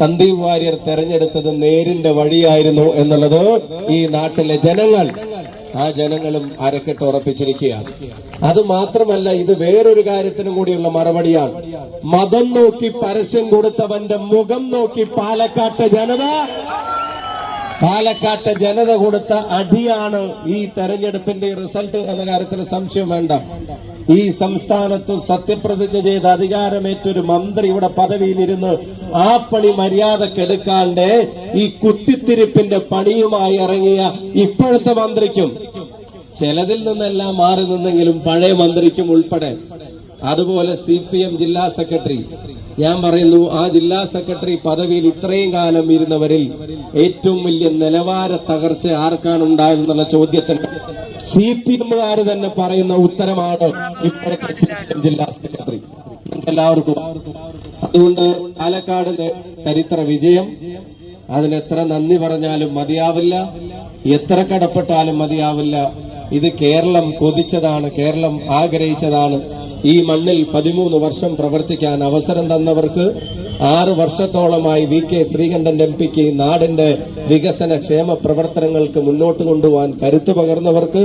സന്ദീപ് വാര്യർ തെരഞ്ഞെടുത്തത് നേരിന്റെ വഴിയായിരുന്നു എന്നുള്ളത് ഈ നാട്ടിലെ ജനങ്ങൾ ആ ജനങ്ങളും അരക്കെട്ട് ഉറപ്പിച്ചിരിക്കുകയാണ്. അത് മാത്രമല്ല ഇത് വേറൊരു കാര്യത്തിനും കൂടിയുള്ള മറുപടിയാണ്. മതം നോക്കി പരസ്യം കൊടുത്തവന്റെ മുഖം നോക്കി പാലക്കാട്ടെ ജനത പാലക്കാട്ട് ജനത കൊടുത്ത അടിയാണ് ഈ തെരഞ്ഞെടുപ്പിന്റെ റിസൾട്ട് എന്ന കാര്യത്തിൽ സംശയം വേണ്ട. ഈ സംസ്ഥാനത്ത് സത്യപ്രതിജ്ഞ ചെയ്ത് അധികാരമേറ്റൊരു മന്ത്രി ഇവിടെ പദവിയിലിരുന്ന് ആ പണി മര്യാദക്കെടുക്കാണ്ട് ഈ കുത്തിത്തിരിപ്പിന്റെ പണിയുമായി ഇറങ്ങിയ ഇപ്പോഴത്തെ മന്ത്രിക്കും. ചിലതിൽ നിന്നെല്ലാം മാറി നിന്നെങ്കിലും പഴയ മന്ത്രിക്കും ഉൾപ്പെടെ. അതുപോലെ സി ജില്ലാ സെക്രട്ടറി ഞാൻ പറയുന്നു ആ ജില്ലാ സെക്രട്ടറി പദവിയിൽ ഇത്രയും കാലം ഇരുന്നവരിൽ ഏറ്റവും വലിയ നിലവാര തകർച്ച ആർക്കാണ് ഉണ്ടായതെന്നുള്ള ചോദ്യത്തിന് സി പി എമ്മുകാർ തന്നെ പറയുന്ന ഉത്തരമാണ് ഇപ്പോഴത്തെ ജില്ലാ സെക്രട്ടറി. എല്ലാവർക്കും അതുകൊണ്ട് പാലക്കാട് ചരിത്ര വിജയം അതിന് എത്ര നന്ദി പറഞ്ഞാലും മതിയാവില്ല എത്ര കടപ്പെട്ടാലും മതിയാവില്ല. ഇത് കേരളം കൊതിച്ചതാണ് കേരളം ആഗ്രഹിച്ചതാണ്. ഈ മണ്ണിൽ പതിമൂന്ന് വർഷം പ്രവർത്തിക്കാൻ അവസരം തന്നവർക്ക് ആറ് വർഷത്തോളമായി വി കെ ശ്രീകണ്ഠൻ എം പിക്ക് നാടിന്റെ വികസന ക്ഷേമ പ്രവർത്തനങ്ങൾക്ക് മുന്നോട്ട് കൊണ്ടുപോകാൻ കരുത്തു പകർന്നവർക്ക്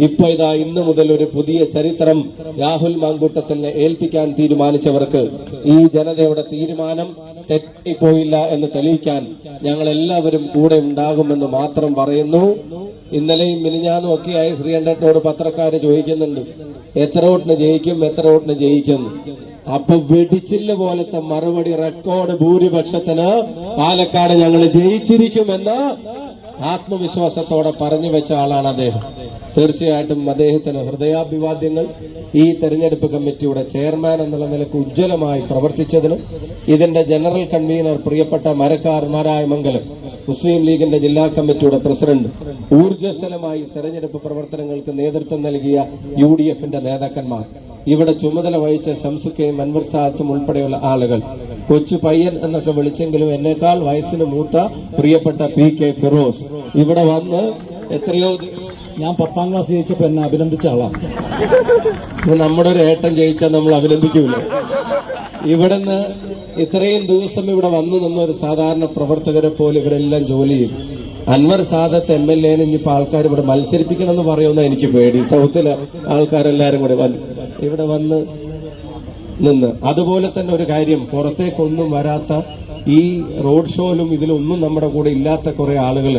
ഇപ്പൊ ഇതാ ഇന്ന് മുതൽ ഒരു പുതിയ ചരിത്രം രാഹുൽ മാങ്കൂട്ടത്തിനെ ഏൽപ്പിക്കാൻ തീരുമാനിച്ചവർക്ക് ഈ ജനതയുടെ തീരുമാനം തെറ്റിപ്പോയില്ല എന്ന് തെളിയിക്കാൻ ഞങ്ങൾ എല്ലാവരും കൂടെ ഉണ്ടാകുമെന്ന് മാത്രം പറയുന്നു. ഇന്നലെയും മിനിഞ്ഞാന്നും ഒക്കെയായി ശ്രീകണ്ഠനോട് പത്രക്കാര് ചോദിക്കുന്നുണ്ട് എത്ര വോട്ടിന് ജയിക്കും എത്ര വോട്ടിന് ജയിക്കും? അപ്പൊ വെടിച്ചില്ല പോലത്തെ മറുപടി റെക്കോർഡ് ഭൂരിപക്ഷത്തിന് പാലക്കാട് ഞങ്ങൾ ജയിച്ചിരിക്കുമെന്ന് ആത്മവിശ്വാസത്തോടെ പറഞ്ഞു വെച്ച ആളാണ് അദ്ദേഹം. തീർച്ചയായിട്ടും അദ്ദേഹത്തിന് ഹൃദയാഭിവാദ്യങ്ങൾ ഈ തെരഞ്ഞെടുപ്പ് കമ്മിറ്റിയുടെ ചെയർമാൻ എന്നുള്ള നിലയ്ക്ക് ഉജ്ജ്വലമായി പ്രവർത്തിച്ചതിന് ഇതിന്റെ ജനറൽ കൺവീനർ പ്രിയപ്പെട്ട മരക്കാർ മംഗലം മുസ്ലിം ലീഗിന്റെ ജില്ലാ കമ്മിറ്റിയുടെ പ്രസിഡന്റ് ഊർജസ്വലമായി തെരഞ്ഞെടുപ്പ് പ്രവർത്തനങ്ങൾക്ക് നേതൃത്വം നൽകിയ യു ഡി എഫിന്റെ നേതാക്കന്മാർ. ഇവിടെ ചുമതല വഹിച്ച ഷംസുക്കയും അൻവർ സാദത്തും ഉൾപ്പെടെയുള്ള ആളുകൾ കൊച്ചു പയ്യൻ എന്നൊക്കെ വിളിച്ചെങ്കിലും എന്നേക്കാൾ വയസ്സിന് മൂത്ത പ്രിയപ്പെട്ട പി കെ ഫിറോസ്. ഇവിടെ വന്ന് എത്രയോ ഞാൻ പത്താം ക്ലാസ് ജയിച്ചപ്പോ എന്നെ അഭിനന്ദിച്ച ആളാണ്. നമ്മുടെ ഒരു ഏട്ടൻ ജയിച്ചാൽ നമ്മൾ അഭിനന്ദിക്കൂല? ഇവിടുന്ന് ഇത്രയും ദിവസം ഇവിടെ വന്നു നിന്ന ഒരു സാധാരണ പ്രവർത്തകരെ പോലെ ഇവരെല്ലാം ജോലി ചെയ്തു. അൻവർ സാദത്ത് എം എൽ എനെ ഇനിയിപ്പോ ആൾക്കാർ ഇവിടെ മത്സരിപ്പിക്കണം എന്ന് പറയുമെന്ന് എനിക്ക് പേടി. സൗത്തിലെ ആൾക്കാരെല്ലാരും കൂടെ വന്ന്. ഇവിടെ വന്ന് നിന്ന്. അതുപോലെ തന്നെ ഒരു കാര്യം പുറത്തേക്കൊന്നും വരാത്ത ഈ റോഡ് ഷോയിലും ഇതിലൊന്നും നമ്മുടെ കൂടെ ഇല്ലാത്ത കുറെ ആളുകൾ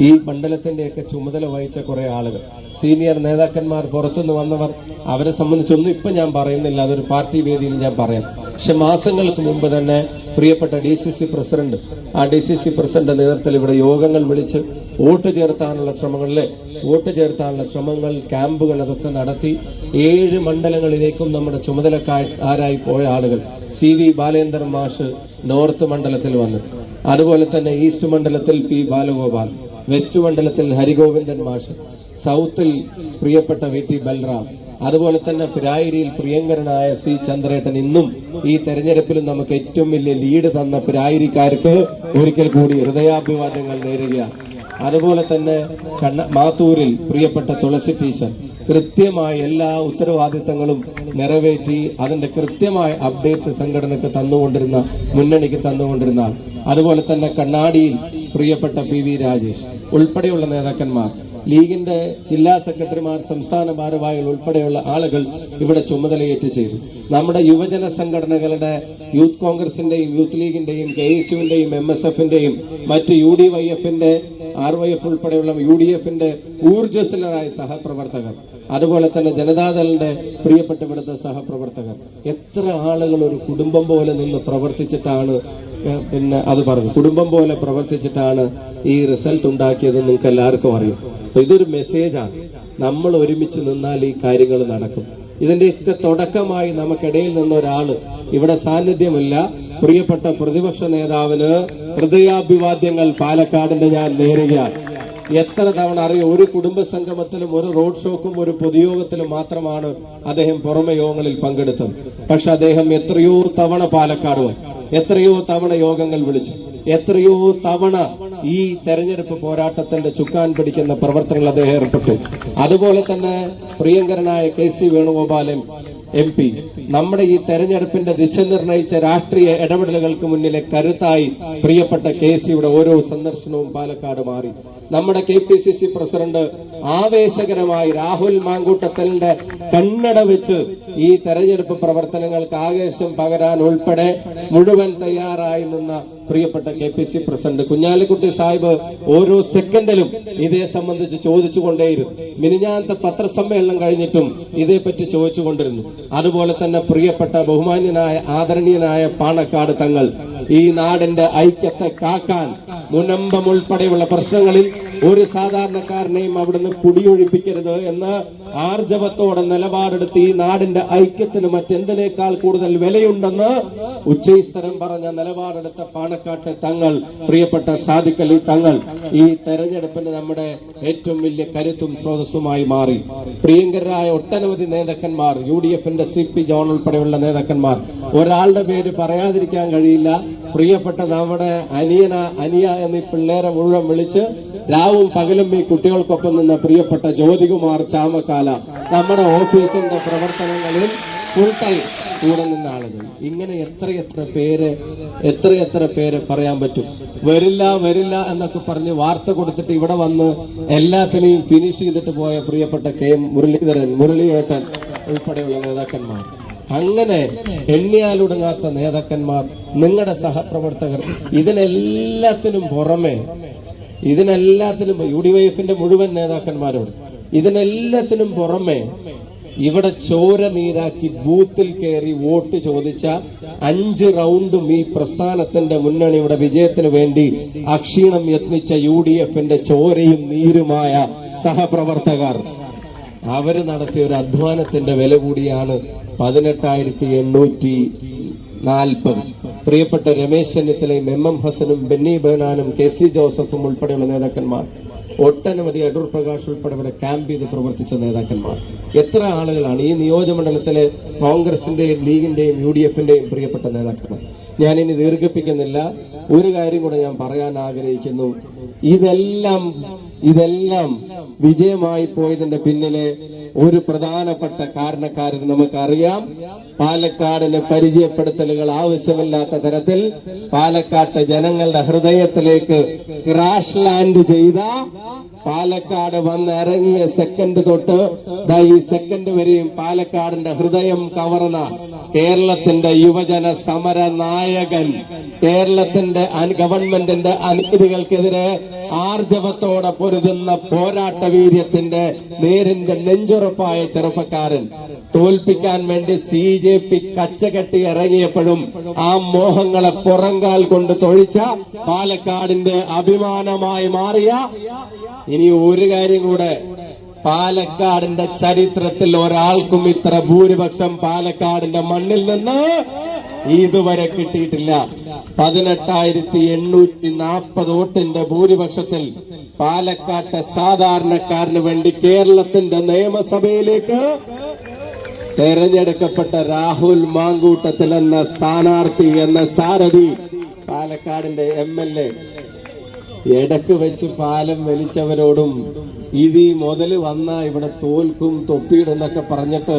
ഈ മണ്ഡലത്തിന്റെയൊക്കെ ചുമതല വഹിച്ച കുറേ ആളുകൾ. സീനിയർ നേതാക്കന്മാർ പുറത്തുനിന്ന് വന്നവർ അവരെ സംബന്ധിച്ചൊന്നും ഇപ്പൊ ഞാൻ പറയുന്നില്ല. അതൊരു പാർട്ടി വേദിയിൽ ഞാൻ പറയാം. പക്ഷെ മാസങ്ങൾക്ക് മുമ്പ് തന്നെ പ്രിയപ്പെട്ട ഡി സി സി പ്രസിഡന്റ് ആ ഡി സി സി പ്രസിഡന്റ് നേതൃത്വത്തിൽ ഇവിടെ യോഗങ്ങൾ വിളിച്ച് വോട്ട് ചേർത്താനുള്ള ശ്രമങ്ങളിലെ വോട്ട് ചേർത്താനുള്ള ശ്രമങ്ങൾ ക്യാമ്പുകൾ അതൊക്കെ നടത്തി ഏഴ് മണ്ഡലങ്ങളിലേക്കും നമ്മുടെ ചുമതലക്കാർ ചുമതലക്കാരായി പോയ ആളുകൾ സി വി ബാലേന്ദ്രൻ മാഷ് നോർത്ത് മണ്ഡലത്തിൽ വന്നു. അതുപോലെ തന്നെ ഈസ്റ്റ് മണ്ഡലത്തിൽ പി ബാലഗോപാൽ വെസ്റ്റ് മണ്ഡലത്തിൽ ഹരിഗോവിന്ദൻ മാഷ് സൗത്തിൽ പ്രിയപ്പെട്ട വി ടി ബൽറാം അതുപോലെ തന്നെ പിരായിരിയിൽ പ്രിയങ്കരനായ സി ചന്ദ്രേട്ടൻ ഇന്നും ഈ തെരഞ്ഞെടുപ്പിലും നമുക്ക് ഏറ്റവും വലിയ ലീഡ് തന്ന പിരായിരിക്കാർക്ക് ഒരിക്കൽ കൂടി ഹൃദയാഭിവാദ്യങ്ങൾ നേരുകയാണ്. അതുപോലെ തന്നെ കണ്ണ മാത്തൂരിൽ പ്രിയപ്പെട്ട തുളസി ടീച്ചർ കൃത്യമായി എല്ലാ ഉത്തരവാദിത്തങ്ങളും നിറവേറ്റി അതിന്റെ കൃത്യമായ അപ്ഡേറ്റ്സ് സംഘടനയ്ക്ക് തന്നുകൊണ്ടിരുന്ന മുന്നണിക്ക് തന്നുകൊണ്ടിരുന്ന അതുപോലെ തന്നെ കണ്ണാടിയിൽ പ്രിയപ്പെട്ട പി വി രാജേഷ് ഉൾപ്പെടെയുള്ള നേതാക്കന്മാർ ലീഗിന്റെ ജില്ലാ സെക്രട്ടറിമാർ സംസ്ഥാന ഭാരവാഹികൾ ഉൾപ്പെടെയുള്ള ആളുകൾ ഇവിടെ ചുമതലയേറ്റ് ചെയ്തു. നമ്മുടെ യുവജന സംഘടനകളുടെ യൂത്ത് കോൺഗ്രസിന്റെയും യൂത്ത് ലീഗിന്റെയും കെ എസ് യുവിന്റെയും എം എസ് എഫിന്റെയും മറ്റ് യു ഡി വൈ എഫിന്റെ ആർ വൈ എഫ് ഉൾപ്പെടെയുള്ള യു ഡി എഫിന്റെ ഊർജസ്വലരായ സഹപ്രവർത്തകർ അതുപോലെ തന്നെ ജനതാദളിന്റെ പ്രിയപ്പെട്ട ഇവിടുത്തെ സഹപ്രവർത്തകർ. എത്ര ആളുകൾ ഒരു കുടുംബം പോലെ നിന്ന് പ്രവർത്തിച്ചിട്ടാണ് പിന്നെ അത് പറഞ്ഞു. കുടുംബം പോലെ പ്രവർത്തിച്ചിട്ടാണ് ഈ റിസൾട്ട് ഉണ്ടാക്കിയത് നിങ്ങൾക്ക് എല്ലാവർക്കും അറിയും. അപ്പൊ ഇതൊരു മെസ്സേജാണ് നമ്മൾ ഒരുമിച്ച് നിന്നാൽ ഈ കാര്യങ്ങൾ നടക്കും. ഇതിന്റെയൊക്കെ തുടക്കമായി നമുക്കിടയിൽ നിന്ന ഒരാൾ ഇവിടെ സാന്നിധ്യമില്ല. പ്രിയപ്പെട്ട പ്രതിപക്ഷ നേതാവിന് ഹൃദയാഭിവാദ്യങ്ങൾ പാലക്കാടിന്റെ ഞാൻ നേരുകയാണ്. എത്ര തവണ അറിയോ ഒരു കുടുംബ സംഗമത്തിലും ഒരു റോഡ് ഷോക്കും ഒരു പൊതുയോഗത്തിലും മാത്രമാണ് അദ്ദേഹം പുറമെ യോഗങ്ങളിൽ പങ്കെടുത്തത്. പക്ഷെ അദ്ദേഹം എത്രയോ തവണ പാലക്കാട് വന്നു. എത്രയോ തവണ യോഗങ്ങൾ വിളിച്ചു. എത്രയോ തവണ ഈ തെരഞ്ഞെടുപ്പ് പോരാട്ടത്തിന്റെ ചുക്കാൻ പിടിക്കുന്ന പ്രവർത്തനങ്ങൾ അദ്ദേഹം ഏർപ്പെട്ടു. അതുപോലെ തന്നെ പ്രിയങ്കരനായ K C Venugopalan M P. നമ്മുടെ ഈ തെരഞ്ഞെടുപ്പിന്റെ ദിശ നിർണയിച്ച രാഷ്ട്രീയ ഇടപെടലുകൾക്ക് മുന്നിലെ കരുത്തായി പ്രിയപ്പെട്ട കെ സിയുടെ ഓരോ സന്ദർശനവും പാലക്കാട് മാറി. നമ്മുടെ K P C C president ആവേശകരമായി Rahul മാങ്കൂട്ടത്തലിന്റെ കണ്ണട വെച്ച് ഈ തെരഞ്ഞെടുപ്പ് പ്രവർത്തനങ്ങൾക്ക് ആവേശം പകരാൻ ഉൾപ്പെടെ മുഴുവൻ തയ്യാറായി നിന്ന പ്രിയപ്പെട്ട K P C president Kunhalikutty Sahib ഓരോ സെക്കൻഡിലും ഇതേ സംബന്ധിച്ച് ചോദിച്ചുകൊണ്ടേയിരുന്നു. മിനിഞ്ഞാനത്തെ പത്രസമ്മേളനം കഴിഞ്ഞിട്ടും ഇതേപ്പറ്റി ചോദിച്ചുകൊണ്ടിരുന്നു. അതുപോലെ തന്നെ പ്രിയപ്പെട്ട ബഹുമാന്യനായ ആദരണീയനായ പാണക്കാട് തങ്ങൾ ഈ നാടിന്റെ ഐക്യത്തെ കാക്കാൻ മുനമ്പം ഉൾപ്പെടെയുള്ള പ്രശ്നങ്ങളിൽ ഒരു സാധാരണക്കാരനെയും അവിടുന്ന് കുടിയൊഴിപ്പിക്കരുത് എന്ന് ആർജവത്തോടെ നിലപാടെടുത്ത് ഈ നാടിന്റെ ഐക്യത്തിന് മറ്റെന്തിനേക്കാൾ കൂടുതൽ വിലയുണ്ടെന്ന് ഉച്ചൈസ്തരം പറഞ്ഞ നിലപാടെടുത്ത പാണക്കാട്ടെ തങ്ങൾ പ്രിയപ്പെട്ട സാദിഖലി തങ്ങൾ ഈ തെരഞ്ഞെടുപ്പിന് നമ്മുടെ ഏറ്റവും വലിയ കരുത്തും സ്രോതസ്സുമായി മാറി. പ്രിയങ്കരായ ഒട്ടനവധി നേതാക്കന്മാർ യു ഡി എഫിന്റെ സി പി ജോൺ ഉൾപ്പെടെയുള്ള നേതാക്കന്മാർ ഒരാളുടെ പേര് പറയാതിരിക്കാൻ കഴിയില്ല. പ്രിയപ്പെട്ട നമ്മുടെ അനിയന അനിയ എന്നീ പിള്ളേരെ മുഴുവൻ വിളിച്ച് രാവും പകലും ഈ കുട്ടികൾക്കൊപ്പം നിന്ന പ്രിയപ്പെട്ട ജ്യോതികുമാർ ചാമക്കാല നമ്മുടെ ഓഫീസിന്റെ പ്രവർത്തനങ്ങളിൽ ഫുൾ ടൈം കൂടെ നിന്ന ആളുകൾ. ഇങ്ങനെ എത്രയെത്ര പേര് എത്രയെത്ര പേര് പറയാൻ പറ്റും? വരില്ല വരില്ല എന്നൊക്കെ പറഞ്ഞ് വാർത്ത കൊടുത്തിട്ട് ഇവിടെ വന്ന് എല്ലാത്തിനെയും ഫിനിഷ് ചെയ്തിട്ട് പോയ പ്രിയപ്പെട്ട കെ എം മുരളീധരൻ മുരളിയേട്ടൻ ഉൾപ്പെടെയുള്ള നേതാക്കന്മാർ. അങ്ങനെ എണ്ണിയാലൊടുങ്ങാത്ത നേതാക്കന്മാർ നിങ്ങളുടെ സഹപ്രവർത്തകർ ഇതിനെല്ലാത്തിനും പുറമെ ഇതിനെല്ലാത്തിനും യു ഡി വൈ എഫിന്റെ മുഴുവൻ നേതാക്കന്മാരോട് ഇതിനെല്ലാത്തിനും പുറമെ ഇവിടെ ചോര നീരാക്കി ബൂത്തിൽ കയറി വോട്ട് ചോദിച്ച അഞ്ച് റൗണ്ടും ഈ പ്രസ്ഥാനത്തിന്റെ മുന്നണിയുടെ വിജയത്തിന് വേണ്ടി അക്ഷീണം യത്നിച്ച യു ഡി എഫിന്റെ ചോരയും നീരുമായ സഹപ്രവർത്തകർ. അവർ നടത്തിയ ഒരു അധ്വാനത്തിന്റെ വില കൂടിയാണ് പതിനെട്ടായിരത്തി എണ്ണൂറ്റി നാൽപ്പത്. പ്രിയപ്പെട്ട രമേശ് ചെന്നിത്തലയും എം എം ഹസനും ബെന്നി ബെഹനാനും കെ സി ജോസഫും ഉൾപ്പെടെയുള്ള നേതാക്കന്മാർ ഒട്ടനവധി അടൂർ പ്രകാശ് ഉൾപ്പെടെ ഇവിടെ ക്യാമ്പ് ചെയ്ത് പ്രവർത്തിച്ച നേതാക്കന്മാർ. എത്ര ആളുകളാണ് ഈ നിയോജകമണ്ഡലത്തിലെ കോൺഗ്രസിന്റെയും ലീഗിന്റെയും യു ഡി എഫിന്റെയും പ്രിയപ്പെട്ട നേതാക്കന്മാർ? ഞാനിനി ദീർഘിപ്പിക്കുന്നില്ല. ഒരു കാര്യം കൂടെ ഞാൻ പറയാൻ ആഗ്രഹിക്കുന്നു. ഇതെല്ലാം ഇതെല്ലാം വിജയമായി പോയതിന്റെ പിന്നിലെ ഒരു പ്രധാനപ്പെട്ട കാരണക്കാരൻ നമുക്കറിയാം. പാലക്കാടിന് പരിചയപ്പെടുത്തലുകൾ ആവശ്യമില്ലാത്ത തരത്തിൽ പാലക്കാട്ടെ ജനങ്ങളുടെ ഹൃദയത്തിലേക്ക് ക്രാഷ് ലാൻഡ് ചെയ്ത പാലക്കാട് വന്ന് ഇറങ്ങിയ സെക്കൻഡ് തൊട്ട് ഈ സെക്കൻഡ് വരെയും പാലക്കാടിന്റെ ഹൃദയം കവർന്ന കേരളത്തിന്റെ യുവജന സമര നായകൻ കേരളത്തിന്റെ ഗവൺമെന്റിന്റെ അനീതികൾക്കെതിരെ ആർജവത്തോടെ പൊരുതുന്ന പോരാട്ട വീര്യത്തിന്റെ നേരിന്റെ നെഞ്ചുറപ്പായ ചെറുപ്പക്കാരൻ. തോൽപ്പിക്കാൻ വേണ്ടി സി ജെ പി കച്ചകെട്ടി ഇറങ്ങിയപ്പോഴും ആ മോഹങ്ങളെ പുറങ്കാൽ കൊണ്ട് തൊഴിച്ച പാലക്കാടിന്റെ അഭിമാനമായി മാറിയ ഇനി ഒരു കാര്യം കൂടെ. പാലക്കാടിന്റെ ചരിത്രത്തിൽ ഒരാൾക്കും ഇത്ര ഭൂരിപക്ഷം പാലക്കാടിന്റെ മണ്ണിൽ നിന്ന് ഇതുവരെ കിട്ടിയിട്ടില്ല. പതിനെട്ടായിരത്തി എണ്ണൂറ്റി നാൽപ്പത് വോട്ടിന്റെ ഭൂരിപക്ഷത്തിൽ പാലക്കാട്ടെ സാധാരണക്കാരന് വേണ്ടി കേരളത്തിന്റെ നിയമസഭയിലേക്ക് തെരഞ്ഞെടുക്കപ്പെട്ട രാഹുൽ മാങ്കൂട്ടത്തിൽ എന്ന സ്ഥാനാർത്ഥി എന്ന സാരഥി പാലക്കാടിന്റെ എം എൽ എ. ഇടയ്ക്ക് വെച്ച് പാലം വലിച്ചവരോടും ഇത് ഈ മുതൽ വന്ന ഇവിടെ തോൽക്കും തൊപ്പിയിടുന്നൊക്കെ പറഞ്ഞിട്ട്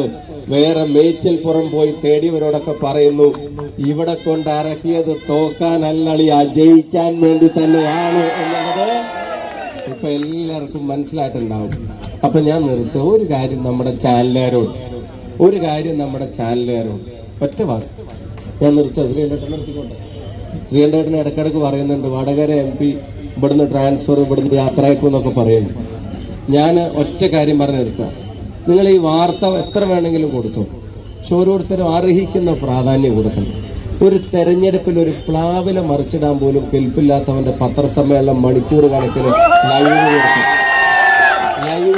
വേറെ മേച്ചൽപ്പുറം പുറം പോയി തേടിയവരോടൊക്കെ പറയുന്നു ഇവിടെ കൊണ്ട് ഇറക്കിയത് തോക്കാനല്ലളി അജയിക്കാൻ വേണ്ടി തന്നെയാണ് എന്നുള്ളത് ഇപ്പൊ എല്ലാവർക്കും മനസ്സിലായിട്ടുണ്ടാവും. അപ്പൊ ഞാൻ നിർത്തുക ഒരു കാര്യം നമ്മുടെ ചാനലുകാരോട് ഒരു കാര്യം നമ്മുടെ ചാനലുകാരോട് ഒറ്റ വാക്ക്. ഞാൻ നിർത്തുക ശ്രീകണ്ഠേട്ടൻ നിർത്തിക്കോട്ടെ. ശ്രീകണ്ഠേട്ടൻ ഇടക്കിടക്ക് പറയുന്നുണ്ട് വടകര എം പി ഇവിടുന്ന് ട്രാൻസ്ഫർ ഇവിടുന്ന് യാത്രയക്കും എന്നൊക്കെ പറയുന്നു. ഞാൻ ഒറ്റ കാര്യം പറഞ്ഞു നിർത്താം. നിങ്ങൾ ഈ വാർത്ത എത്ര വേണമെങ്കിലും കൊടുത്തു. പക്ഷെ ഓരോരുത്തരും അർഹിക്കുന്ന പ്രാധാന്യം കൊടുക്കണം. ഒരു തെരഞ്ഞെടുപ്പിൽ ഒരു പ്ലാവില മറിച്ചിടാൻ പോലും കെൽപ്പില്ലാത്തവന്റെ പത്രസമ്മേളനം മണിക്കൂർ കണക്കിന് ലൈവ് കൊടുക്കും. ലൈവ്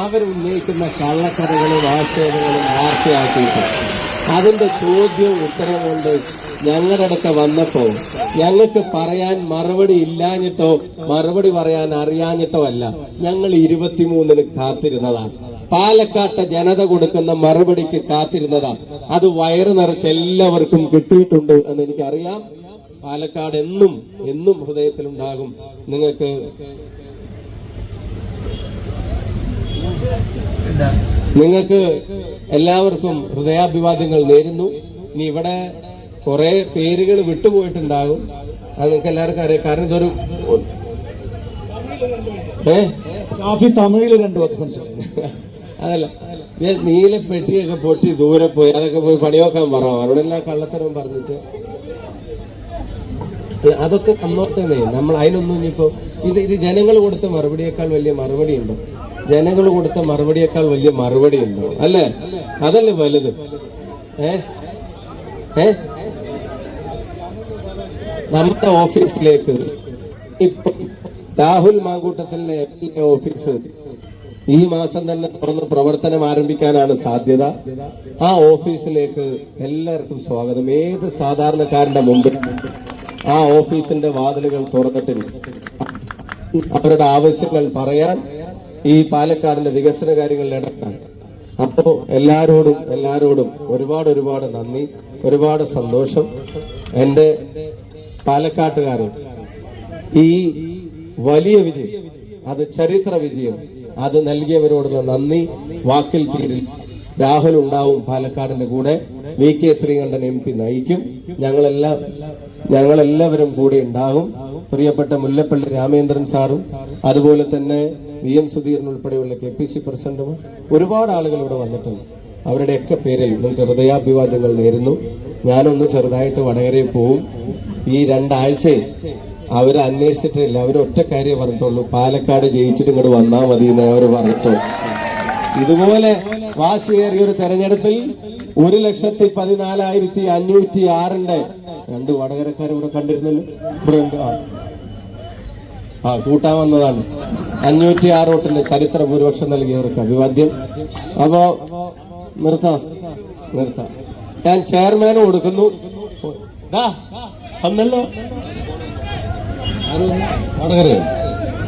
അവരുന്നയിക്കുന്ന കള്ളക്കഥകളും ആക്ഷേപങ്ങളും വാർത്തയാക്കിയിട്ട് അതിന്റെ ചോദ്യവും ഉത്തരം കൊണ്ട് ഞങ്ങളുടെ അടുക്ക വന്നപ്പോ ഞങ്ങൾക്ക് പറയാൻ മറുപടി ഇല്ലാഞ്ഞിട്ടോ മറുപടി പറയാൻ അറിയാഞ്ഞിട്ടോ അല്ല. ഞങ്ങൾ ഇരുപത്തിമൂന്നിന് കാത്തിരുന്നതാണ്. പാലക്കാട്ടെ ജനത കൊടുക്കുന്ന മറുപടിക്ക് കാത്തിരുന്നതാണ്. അത് വയറു നിറച്ച് എല്ലാവർക്കും കിട്ടിയിട്ടുണ്ട് എന്ന് എനിക്കറിയാം. പാലക്കാട് എന്നും എന്നും ഹൃദയത്തിലുണ്ടാകും. നിങ്ങൾക്ക് നിങ്ങൾക്ക് എല്ലാവർക്കും ഹൃദയാഭിവാദ്യങ്ങൾ നേരുന്നു. ഇനി ഇവിടെ കുറെ പേരുകൾ വിട്ടുപോയിട്ടുണ്ടാകും. അത് നിങ്ങൾക്ക് എല്ലാവർക്കും അറിയാം. കാരണം ഇതൊരു ഏ? ഷാഫി തമിഴിൽ രണ്ടു വാക്ക് സംസാരിക്കും. അതല്ല. ഞാൻ നീല പെട്ടിയൊക്കെ പൊട്ടി ദൂരെ പോയി. അതൊക്കെ പോയി പണിയോക്കാൻ പറഞ്ഞു അവരോടെല്ലാം കള്ളത്തരം പറഞ്ഞിട്ട്. അതൊക്കെ തന്നോട്ടേ നമ്മൾ അതിനൊന്നും ഇനിയിപ്പോ ഇത് ഇത് ജനങ്ങൾ കൊടുത്ത മറുപടിയേക്കാൾ വലിയ മറുപടി ഉണ്ടോ ജനങ്ങൾ കൊടുത്ത മറുപടിയേക്കാൾ വലിയ മറുപടി ഉണ്ടോ അല്ലേ? അതല്ലേ വലുത്. ഏ? ഏ? നമ്മുടെ ഓഫീസിലേക്ക്. ഇപ്പൊ രാഹുൽ മാങ്കൂട്ടത്തിലെ എം എൽ എ ഓഫീസ് ഈ മാസം തന്നെ തുറന്ന് പ്രവർത്തനം ആരംഭിക്കാനാണ് സാധ്യത. ആ ഓഫീസിലേക്ക് എല്ലാവർക്കും സ്വാഗതം. ഏത് സാധാരണക്കാരന്റെ മുമ്പിൽ ആ ഓഫീസിന്റെ വാതിലുകൾ തുറന്നിട്ടുണ്ട് അവരുടെ ആവശ്യങ്ങൾ പറയാൻ ഈ പാലക്കാടിന്റെ വികസന കാര്യങ്ങളിൽ ഇടപെടാൻ. അപ്പോ എല്ലാരോടും എല്ലാരോടും ഒരുപാട് ഒരുപാട് നന്ദി ഒരുപാട് സന്തോഷം. എന്റെ പാലക്കാട്ടുകാരൻ. ഈ വലിയ വിജയം അത് ചരിത്ര വിജയം അത് നൽകിയവരോടുള്ള നന്ദി. വാക്കിൽ തീരിൽ രാഹുൽ ഉണ്ടാവും പാലക്കാടിന്റെ കൂടെ. V K Sreekandan M P നയിക്കും. ഞങ്ങളെല്ലാം ഞങ്ങളെല്ലാവരും കൂടെ ഉണ്ടാകും. പ്രിയപ്പെട്ട മുല്ലപ്പള്ളി രാമേന്ദ്രൻ സാറും അതുപോലെ തന്നെ വി എം സുധീരൻ ഉൾപ്പെടെയുള്ള കെ പി സി പ്രസിഡന്റും ഒരുപാട് ആളുകൾ ഇവിടെ വന്നിട്ടുണ്ട്. അവരുടെയൊക്കെ പേരിൽ നിങ്ങൾക്ക് ഹൃദയാഭിവാദ്യങ്ങൾ നേരുന്നു. ഞാനൊന്ന് ചെറുതായിട്ട് വടകരയിൽ പോവും. ഈ രണ്ടാഴ്ചയിൽ അവർ അന്വേഷിച്ചിട്ടില്ല. അവർ ഒറ്റ കാര്യം പറഞ്ഞിട്ടുള്ളൂ. പാലക്കാട് ജയിച്ചിട്ട് ഇങ്ങോട്ട് വന്നാൽ മതി എന്ന് അവർ പറഞ്ഞിട്ടുള്ളൂ. ഇതുപോലെ വാശിയേറിയ ഒരു തെരഞ്ഞെടുപ്പിൽ ഒരു ലക്ഷത്തി പതിനാലായിരത്തി അഞ്ഞൂറ്റി ആറിന്റെ രണ്ട് വടകരക്കാർ ഇവിടെ കണ്ടിരുന്നല്ലോ? ഇവിടെ. ആ. കൂട്ടാൻ വന്നതാണ്. അഞ്ഞൂറ്റി ആറ് വോട്ടിന്റെ ചരിത്ര ഭൂരിപക്ഷം നൽകിയവർക്ക് അഭിവാദ്യം. അപ്പോ നിർത്താം. നിർത്താം. ഞാൻ ചെയർമാന് കൊടുക്കുന്നു. ദാ, വന്നല്ലോ വടകരയോ?